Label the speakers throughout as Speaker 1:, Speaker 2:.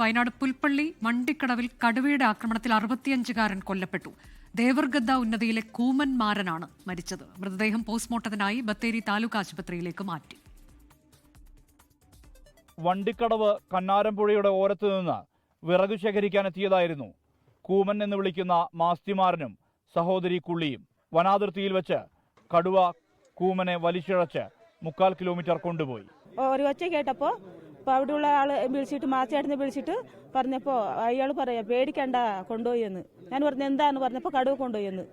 Speaker 1: വയനാട് പുൽപ്പള്ളി വണ്ടിക്കടവിൽ കടുവയുടെ ആക്രമണത്തിൽ അറുപത്തിയഞ്ചുകാരൻ കൊല്ലപ്പെട്ടു. ദേവർഗദ്ദ ഉന്നതിയിലെ കൂമൻ മാരനാണ് മരിച്ചത്. മൃതദേഹം പോസ്റ്റ്മോർട്ടത്തിനായി ബത്തേരി താലൂക്ക് ആശുപത്രിയിലേക്ക് മാറ്റി.
Speaker 2: വണ്ടിക്കടവ് കന്നാരംപുഴയുടെ ഓരത്ത് നിന്ന് വിറക് ശേഖരിക്കാനെത്തിയതായിരുന്നു. കൂമൻ എന്ന് വിളിക്കുന്ന മാസ്തിമാരനും സഹോദരി കുള്ളിയും വനാതിർത്തിയിൽ വെച്ച് കടുവ കൂമനെ വലിച്ചിഴച്ച് മുക്കാൽ കിലോമീറ്റർ കൊണ്ടുപോയി.
Speaker 3: ഒരു ഒച്ച കേട്ടപ്പോൾ അപ്പോൾ അവിടെയുള്ള ആൾ വിളിച്ചിട്ട് മാച്ചേട്ടനെ വിളിച്ചിട്ട് പറഞ്ഞപ്പോൾ അയാൾ പറയാ പേടിക്കണ്ട കൊണ്ടുപോയി എന്ന്. ഞാൻ പറഞ്ഞു എന്താന്ന്? പറഞ്ഞപ്പോൾ കടുവ കൊണ്ടുപോയി എന്ന്.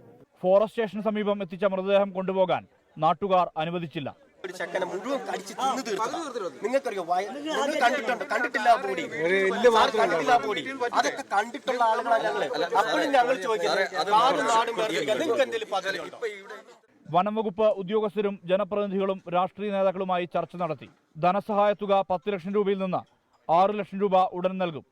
Speaker 2: ഫോറസ്റ്റ് സ്റ്റേഷന് സമീപം എത്തിച്ച മൃതദേഹം കൊണ്ടുപോകാൻ നാട്ടുകാർ അനുവദിച്ചില്ല.
Speaker 4: ഒരു ചക്കനെ മുഴുവൻ കടിച്ച് തിന്ന് തീർത്തതാ. നിങ്ങൾക്കറിയോ വയ- നിങ്ങൾ കണ്ടിട്ടുണ്ട്? കണ്ടിട്ടില്ല ആ ബോഡി കണ്ടിട്ടില്ല ബോഡി അതൊക്കെ കണ്ടിട്ടുള്ള ആളുകളാണ് ഞങ്ങൾ. അപ്പോഴും ഞങ്ങൾ ചോദിക്കുന്നത് നാടും നിങ്ങൾക്ക് എന്തെങ്കിലും പദ്ധതി ഉണ്ടോ?
Speaker 2: വനം വകുപ്പ് ഉദ്യോഗസ്ഥരും ജനപ്രതിനിധികളും രാഷ്ട്രീയ നേതാക്കളുമായി ചർച്ച നടത്തി ധനസഹായ തുക പത്ത് ലക്ഷം രൂപയിൽ നിന്ന് ആറ് ലക്ഷം രൂപ ഉടൻ നൽകും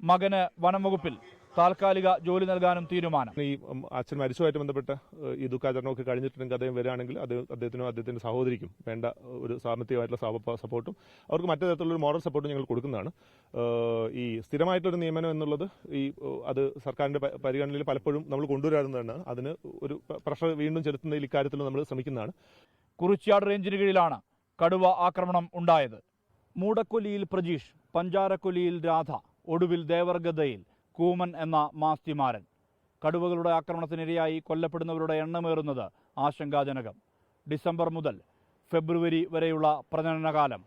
Speaker 2: മകന് വനം വകുപ്പിൽ താൽക്കാലിക ജോലി നൽകാനും തീരുമാനം.
Speaker 5: ഈ അച്ഛൻ മരിച്ചതുമായിട്ട് ബന്ധപ്പെട്ട് ഈ ദുഃഖാചരണമൊക്കെ കഴിഞ്ഞിട്ടുണ്ടെങ്കിൽ അദ്ദേഹം വരികയാണെങ്കിൽ അത് അദ്ദേഹത്തിനും അദ്ദേഹത്തിന്റെ സഹോദരിക്കും വേണ്ട ഒരു സാമ്പത്തികമായിട്ടുള്ള സപ- സപ്പോർട്ടും അവർക്ക് മറ്റു തരത്തിലുള്ള ഒരു മോറൽ സപ്പോർട്ടും ഞങ്ങൾ കൊടുക്കുന്നതാണ്. ഈ സ്ഥിരമായിട്ടൊരു നിയമനം എന്നുള്ളത് ഈ അത് സർക്കാരിന്റെ പരിഗണനയിൽ പലപ്പോഴും നമ്മൾ കൊണ്ടുവരാറുന്നതാണ്. അതിന് ഒരു പ്രഷർ വീണ്ടും ചെലുത്തുന്നതിൽ ഇക്കാര്യത്തിൽ നമ്മൾ ശ്രമിക്കുന്നതാണ്.
Speaker 2: കുറിച്യാട് റേഞ്ചിന് കീഴിലാണ് കടുവ ആക്രമണം ഉണ്ടായത്. മൂടക്കൊല്ലിയിൽ പ്രജീഷ് പഞ്ചാരക്കൊല്ലിയിൽ രാധ ഒടുവിൽ ദേവർഗദ്ദയിൽ കൂമൻ എന്ന മാസ്തിമാരൻ. കടുവകളുടെ ആക്രമണത്തിനിരയായി കൊല്ലപ്പെടുന്നവരുടെ എണ്ണമേറുന്നത് ആശങ്കാജനകം. ഡിസംബർ മുതൽ ഫെബ്രുവരി വരെയുള്ള പ്രജനനകാലം.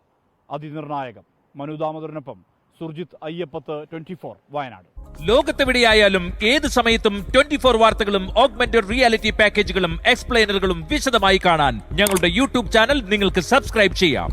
Speaker 2: അതിനിർണായകം. മനു ദാമോദരനൊപ്പം സുർജിത് അയ്യപ്പത്ത് ട്വന്റി ഫോർ വയനാട്.
Speaker 6: ലോകത്തെവിടെയായാലും ഏത് സമയത്തും ട്വന്റി ഫോർ വാർത്തകളും ഓഗ്മെന്റഡ് റിയാലിറ്റി പാക്കേജുകളും എക്സ്പ്ലെയിനറുകളും വിശദമായി കാണാൻ ഞങ്ങളുടെ യൂട്യൂബ് ചാനൽ നിങ്ങൾക്ക് സബ്സ്ക്രൈബ് ചെയ്യാം.